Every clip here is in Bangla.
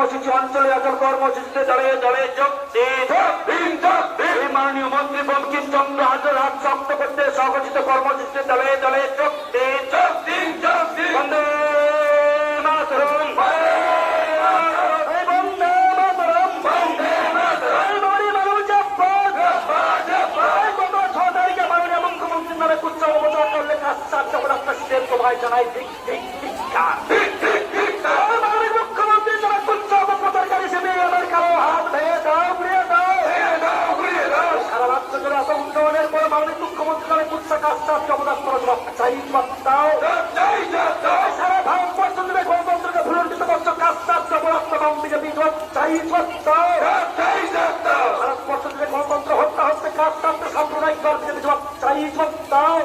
কর্মসূচি অঞ্চলে অচল কর্মসূচিতে দলে দলে যোগ মাননীয় মন্ত্রী বঙ্কিমচন্দ্র হাজার হাত শক্ত করতে সংগঠিত কর্মসূচিতে দলে দলে যোগ দিন বন্দে মাতরম এই বন্দে মাতরম এই বাড়ি মাননীয় মুখ্যমন্ত্রী কুৎসা কাজটা কাজ অবদান আপনার জবাব চাই দাও সারা ভারতবর্ষ জুড়ে গণতন্ত্রকে ভুলণ্ডিত করছ কাজ চার অবদান আপনার বিজেপি চাই দাও ভারতবর্ষ জুড়ে গণতন্ত্র হত্যা হচ্ছে কাজ টানতে সাম্প্রদায়িক দল বিজেপি জবাব চাই দাও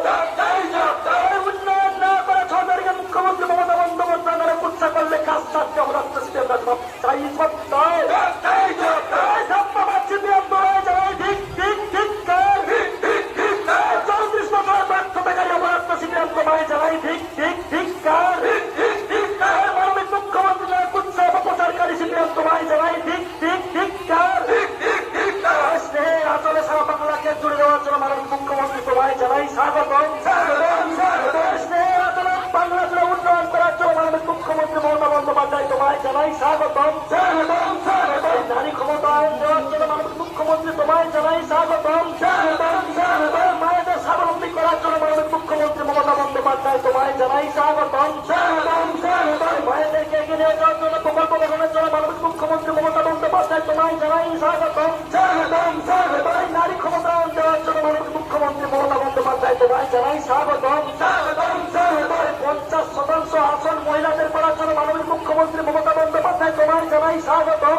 মুখ্যমন্ত্রী মমতা বন্দ্যোপাধ্যায় তোমায় জানাই স্বাগতম নারী ক্ষমতায়ন দেওয়ার জন্য মাননীয় মুখ্যমন্ত্রী তোমায় জানাই স্বাগতম মায়েদের স্বাবলম্বী করার জন্য মাননীয় মুখ্যমন্ত্রী মমতা বন্দ্যোপাধ্যায় তোমায় জানাই স্বাগতম মায়েদেরকে এগিয়ে নিয়ে যাওয়ার জন্য প্রকল্প গঠনের জন্য মাননীয় মুখ্যমন্ত্রী মমতা স্বাগতম নারী ক্ষমতায়ন দেওয়ার জন্য মাননীয় মুখ্যমন্ত্রী মমতা বন্দ্যোপাধ্যায় তোমায় জানাই স্বাগতম পঞ্চাশ শতাংশ আসন মহিলাদের করার জন্য মুখ্যমন্ত্রী মমতা বন্দ্যোপাধ্যায় তোমায় জানাই স্বাগতম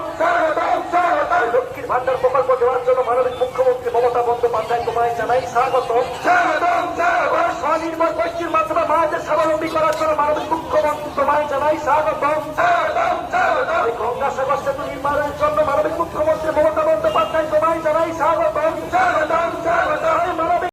ভান্ডার প্রকল্প দেওয়ার জন্য মাননীয় মুখ্যমন্ত্রী মমতা বন্দ্যোপাধ্যায় তোমায় জানাই স্বাগতম স্বনির্ভর গোষ্ঠীর মাধ্যমে মায়েদের স্বাবলম্বী করার জন্য মাননীয় মুখ্যমন্ত্রী তোমায় জানাই স্বাগতম